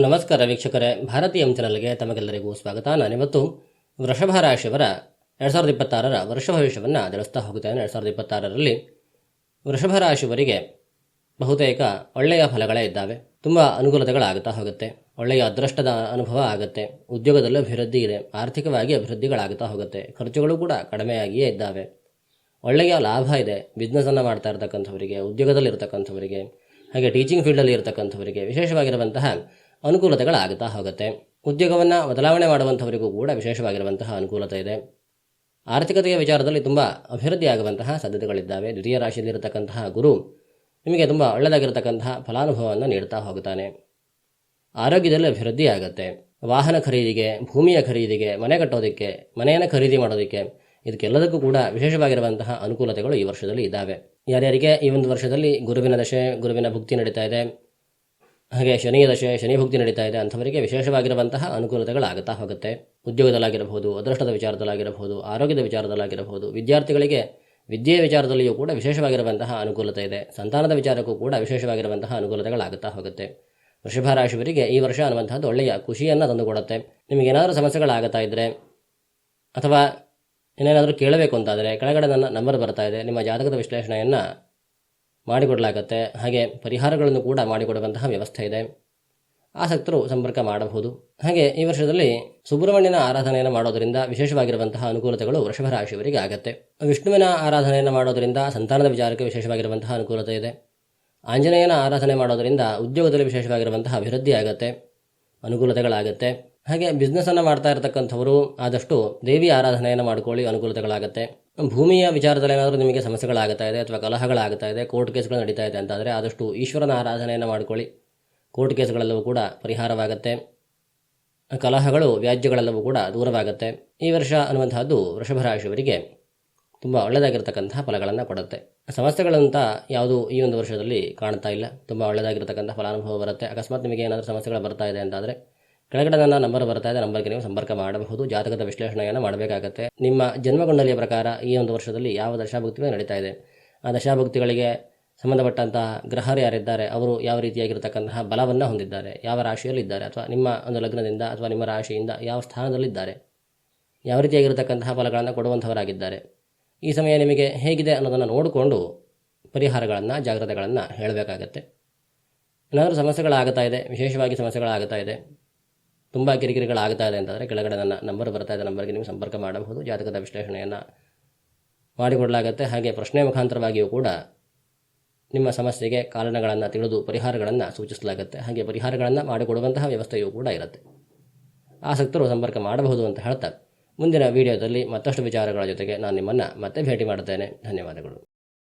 ನಮಸ್ಕಾರ ವೀಕ್ಷಕರೇ ಭಾರತೀಯ ಚಾನಲ್ಗೆ ತಮಗೆಲ್ಲರಿಗೂ ಸ್ವಾಗತ. ನಾನಿವತ್ತು ವೃಷಭ ರಾಶಿಯವರ ಎರಡು ಸಾವಿರದ ಇಪ್ಪತ್ತಾರರ ವರ್ಷ ಭವಿಷ್ಯವನ್ನು ತಿಳಿಸ್ತಾ ಹೋಗುತ್ತೇನೆ. ಎರಡು ಸಾವಿರದ ಇಪ್ಪತ್ತಾರರಲ್ಲಿ ವೃಷಭ ರಾಶಿಯವರಿಗೆ ಬಹುತೇಕ ಒಳ್ಳೆಯ ಫಲಗಳೇ ಇದ್ದಾವೆ. ತುಂಬ ಅನುಕೂಲತೆಗಳಾಗುತ್ತಾ ಹೋಗುತ್ತೆ. ಒಳ್ಳೆಯ ಅದೃಷ್ಟದ ಅನುಭವ ಆಗುತ್ತೆ. ಉದ್ಯೋಗದಲ್ಲಿ ಅಭಿವೃದ್ಧಿ ಇದೆ. ಆರ್ಥಿಕವಾಗಿ ಅಭಿವೃದ್ಧಿಗಳಾಗುತ್ತಾ ಹೋಗುತ್ತೆ. ಖರ್ಚುಗಳು ಕೂಡ ಕಡಿಮೆಯಾಗಿಯೇ ಇದ್ದಾವೆ. ಒಳ್ಳೆಯ ಲಾಭ ಇದೆ. ಬಿಸ್ನೆಸ್ಸನ್ನು ಮಾಡ್ತಾ ಇರ್ತಕ್ಕಂಥವರಿಗೆ ಉದ್ಯೋಗದಲ್ಲಿ ಇರತಕ್ಕಂಥವರಿಗೆ ಹಾಗೆ ಟೀಚಿಂಗ್ ಫೀಲ್ಡಲ್ಲಿ ಇರತಕ್ಕಂಥವರಿಗೆ, ವಿಶೇಷವಾಗಿರುವಂತಹ ಅನುಕೂಲತೆಗಳಾಗುತ್ತಾ ಹೋಗುತ್ತೆ. ಉದ್ಯೋಗವನ್ನು ಬದಲಾವಣೆ ಮಾಡುವಂಥವರಿಗೂ ಕೂಡ ವಿಶೇಷವಾಗಿರುವಂತಹ ಅನುಕೂಲತೆ ಇದೆ. ಆರ್ಥಿಕತೆಯ ವಿಚಾರದಲ್ಲಿ ತುಂಬ ಅಭಿವೃದ್ಧಿಯಾಗುವಂತಹ ಸಾಧ್ಯತೆಗಳಿದ್ದಾವೆ. ದ್ವಿತೀಯ ರಾಶಿಯಲ್ಲಿರತಕ್ಕಂತಹ ಗುರು ನಿಮಗೆ ತುಂಬ ಒಳ್ಳೆಯದಾಗಿರತಕ್ಕಂತಹ ಫಲಾನುಭವವನ್ನು ನೀಡ್ತಾ ಹೋಗುತ್ತಾನೆ. ಆರೋಗ್ಯದಲ್ಲಿ ಅಭಿವೃದ್ಧಿ ಆಗುತ್ತೆ. ವಾಹನ ಖರೀದಿಗೆ, ಭೂಮಿಯ ಖರೀದಿಗೆ, ಮನೆ ಕಟ್ಟೋದಕ್ಕೆ, ಮನೆಯನ್ನು ಖರೀದಿ ಮಾಡೋದಕ್ಕೆ ಇದಕ್ಕೆಲ್ಲದಕ್ಕೂ ಕೂಡ ವಿಶೇಷವಾಗಿರುವಂತಹ ಅನುಕೂಲತೆಗಳು ಈ ವರ್ಷದಲ್ಲಿ ಇದ್ದಾವೆ. ಯಾರ್ಯಾರಿಗೆ ಈ ಒಂದು ವರ್ಷದಲ್ಲಿ ಗುರುವಿನ ದಶೆ, ಗುರುವಿನ ಭುಕ್ತಿ ನಡೀತಾ ಇದೆ? ಹಾಗೆ ಶನಿಯ ದಶೆ ಶನಿ ಭುಕ್ತಿ ನಡೀತಾ ಇದೆ ಅಂಥವರಿಗೆ ವಿಶೇಷವಾಗಿರುವಂತಹ ಅನುಕೂಲತೆಗಳಾಗುತ್ತಾ ಹೋಗುತ್ತೆ. ಉದ್ಯೋಗದಲ್ಲಾಗಿರಬಹುದು, ಅದೃಷ್ಟದ ವಿಚಾರದಲ್ಲಾಗಿರಬಹುದು, ಆರೋಗ್ಯದ ವಿಚಾರದಲ್ಲಾಗಿರಬಹುದು, ವಿದ್ಯಾರ್ಥಿಗಳಿಗೆ ವಿದ್ಯೆಯ ವಿಚಾರದಲ್ಲಿಯೂ ಕೂಡ ವಿಶೇಷವಾಗಿರುವಂತಹ ಅನುಕೂಲತೆ ಇದೆ. ಸಂತಾನದ ವಿಚಾರಕ್ಕೂ ಕೂಡ ವಿಶೇಷವಾಗಿರುವಂತಹ ಅನುಕೂಲತೆಗಳಾಗುತ್ತಾ ಹೋಗುತ್ತೆ. ವೃಷಭ ರಾಶಿಯವರಿಗೆ ಈ ವರ್ಷ ಅನ್ನುವಂಥದ್ದು ಒಳ್ಳೆಯ ಖುಷಿಯನ್ನು ತಂದುಕೊಡುತ್ತೆ. ನಿಮಗೇನಾದರೂ ಸಮಸ್ಯೆಗಳಾಗುತ್ತಾ ಇದ್ದರೆ ಅಥವಾ ಏನೇನಾದರೂ ಕೇಳಬೇಕು ಅಂತಾದರೆ, ಕೆಳಗಡೆ ನನ್ನ ನಂಬರ್ ಬರ್ತಾ ಇದೆ, ನಿಮ್ಮ ಜಾತಕದ ವಿಶ್ಲೇಷಣೆಯನ್ನು ಮಾಡಿಕೊಡಲಾಗುತ್ತೆ. ಹಾಗೆ ಪರಿಹಾರಗಳನ್ನು ಕೂಡ ಮಾಡಿಕೊಡುವಂತಹ ವ್ಯವಸ್ಥೆ ಇದೆ. ಆಸಕ್ತರು ಸಂಪರ್ಕ ಮಾಡಬಹುದು. ಹಾಗೆ ಈ ವರ್ಷದಲ್ಲಿ ಸುಬ್ರಹ್ಮಣ್ಯನ ಆರಾಧನೆಯನ್ನು ಮಾಡೋದರಿಂದ ವಿಶೇಷವಾಗಿರುವಂತಹ ಅನುಕೂಲತೆಗಳು ವೃಷಭ ರಾಶಿಯವರಿಗೆ ಆಗುತ್ತೆ. ವಿಷ್ಣುವಿನ ಆರಾಧನೆಯನ್ನು ಮಾಡೋದರಿಂದ ಸಂತಾನದ ವಿಚಾರಕ್ಕೆ ವಿಶೇಷವಾಗಿರುವಂತಹ ಅನುಕೂಲತೆ ಇದೆ. ಆಂಜನೇಯನ ಆರಾಧನೆ ಮಾಡೋದರಿಂದ ಉದ್ಯೋಗದಲ್ಲಿ ವಿಶೇಷವಾಗಿರುವಂತಹ ಅಭಿವೃದ್ಧಿ ಆಗತ್ತೆ. ಅನುಕೂಲತೆಗಳಾಗುತ್ತೆ. ಹಾಗೆ ಬಿಸ್ನೆಸ್ಸನ್ನು ಮಾಡ್ತಾ ಇರತಕ್ಕಂಥವರು ಆದಷ್ಟು ದೇವಿ ಆರಾಧನೆಯನ್ನು ಮಾಡ್ಕೊಳ್ಳಿ ಅನುಕೂಲತೆಗಳಾಗುತ್ತೆ. ಭೂಮಿಯ ವಿಚಾರದಲ್ಲಿ ಏನಾದರೂ ನಿಮಗೆ ಸಮಸ್ಯೆಗಳಾಗ್ತಾ ಇದೆ ಅಥವಾ ಕಲಹಗಳಾಗ್ತಾ ಇದೆ ಕೋರ್ಟ್ ಕೇಸ್ಗಳು ನಡೀತಾ ಇದೆ ಅಂತಾದರೆ ಆದಷ್ಟು ಈಶ್ವರನ ಆರಾಧನೆಯನ್ನು ಮಾಡ್ಕೊಳ್ಳಿ. ಕೋರ್ಟ್ ಕೇಸ್ಗಳೆಲ್ಲವೂ ಕೂಡ ಪರಿಹಾರವಾಗುತ್ತೆ. ಕಲಹಗಳು, ವ್ಯಾಜ್ಯಗಳೆಲ್ಲವೂ ಕೂಡ ದೂರವಾಗುತ್ತೆ. ಈ ವರ್ಷ ಅನ್ನುವಂತಹದ್ದು ವೃಷಭ ರಾಶಿಯವರಿಗೆ ತುಂಬ ಒಳ್ಳೆಯದಾಗಿರ್ತಕ್ಕಂತಹ ಫಲಗಳನ್ನು ಕೊಡುತ್ತೆ. ಸಮಸ್ಯೆಗಳಂತ ಯಾವುದು ಈ ಒಂದು ವರ್ಷದಲ್ಲಿ ಕಾಣ್ತಾ ಇಲ್ಲ. ತುಂಬ ಒಳ್ಳೆಯದಾಗಿರ್ತಕ್ಕಂಥ ಫಲಾನುಭವ ಬರುತ್ತೆ. ಅಕಸ್ಮಾತ್ ನಿಮಗೆ ಏನಾದರೂ ಸಮಸ್ಯೆಗಳು ಬರ್ತಾ ಇದೆ ಅಂತಾದರೆ ಕೆಳಗಡೆ ನನ್ನ ನಂಬರ್ ಬರ್ತಾ ಇದೆ, ನಂಬರ್ಗೆ ನೀವು ಸಂಪರ್ಕ ಮಾಡಬಹುದು, ಜಾತಕದ ವಿಶ್ಲೇಷಣೆಯನ್ನು ಮಾಡಬೇಕಾಗತ್ತೆ. ನಿಮ್ಮ ಜನ್ಮಗುಂಡಲಿಯ ಪ್ರಕಾರ ಈ ಒಂದು ವರ್ಷದಲ್ಲಿ ಯಾವ ದಶಾಭುಕ್ತಿಗಳು ನಡೀತಾ ಇದೆ? ಆ ದಶಾಭುಕ್ತಿಗಳಿಗೆ ಸಂಬಂಧಪಟ್ಟಂತಹ ಗ್ರಹರು ಯಾರಿದ್ದಾರೆ? ಅವರು ಯಾವ ರೀತಿಯಾಗಿರ್ತಕ್ಕಂತಹ ಬಲವನ್ನು ಹೊಂದಿದ್ದಾರೆ? ಯಾವ ರಾಶಿಯಲ್ಲಿದ್ದಾರೆ? ಅಥವಾ ನಿಮ್ಮ ಒಂದು ಲಗ್ನದಿಂದ ಅಥವಾ ನಿಮ್ಮ ರಾಶಿಯಿಂದ ಯಾವ ಸ್ಥಾನದಲ್ಲಿದ್ದಾರೆ? ಯಾವ ರೀತಿಯಾಗಿರ್ತಕ್ಕಂತಹ ಫಲಗಳನ್ನು ಕೊಡುವಂಥವರಾಗಿದ್ದಾರೆ? ಈ ಸಮಯ ನಿಮಗೆ ಹೇಗಿದೆ ಅನ್ನೋದನ್ನು ನೋಡಿಕೊಂಡು ಪರಿಹಾರಗಳನ್ನು, ಜಾಗ್ರತೆಗಳನ್ನು ಹೇಳಬೇಕಾಗತ್ತೆ. ಏನಾದರೂ ಸಮಸ್ಯೆಗಳಾಗುತ್ತಾ ಇದೆ, ವಿಶೇಷವಾಗಿ ಸಮಸ್ಯೆಗಳಾಗುತ್ತಾ ಇದೆ ತುಂಬ ಕಿರಿಕಿರಿಗಳಾಗ್ತಾ ಇದೆ ಅಂತಂದರೆ ಕೆಳಗಡೆ ನನ್ನ ನಂಬರ್ ಬರ್ತಾ ಇದೆ ನಂಬರ್ಗೆ ನೀವು ಸಂಪರ್ಕ ಮಾಡಬಹುದು, ಜಾತಕದ ವಿಶ್ಲೇಷಣೆಯನ್ನು ಮಾಡಿಕೊಡಲಾಗುತ್ತೆ. ಹಾಗೆ ಪ್ರಶ್ನೆ ಮುಖಾಂತರವಾಗಿಯೂ ಕೂಡ ನಿಮ್ಮ ಸಮಸ್ಯೆಗೆ ಕಾರಣಗಳನ್ನು ತಿಳಿದು ಪರಿಹಾರಗಳನ್ನು ಸೂಚಿಸಲಾಗುತ್ತೆ. ಹಾಗೆ ಪರಿಹಾರಗಳನ್ನು ಮಾಡಿಕೊಡುವಂತಹ ವ್ಯವಸ್ಥೆಯೂ ಕೂಡ ಇರುತ್ತೆ. ಆಸಕ್ತರು ಸಂಪರ್ಕ ಮಾಡಬಹುದು ಅಂತ ಹೇಳ್ತಾ ಮುಂದಿನ ವಿಡಿಯೋದಲ್ಲಿ ಮತ್ತಷ್ಟು ವಿಚಾರಗಳ ಜೊತೆಗೆ ನಾನು ನಿಮ್ಮನ್ನು ಮತ್ತೆ ಭೇಟಿ ಮಾಡುತ್ತೇನೆ ಧನ್ಯವಾದಗಳು.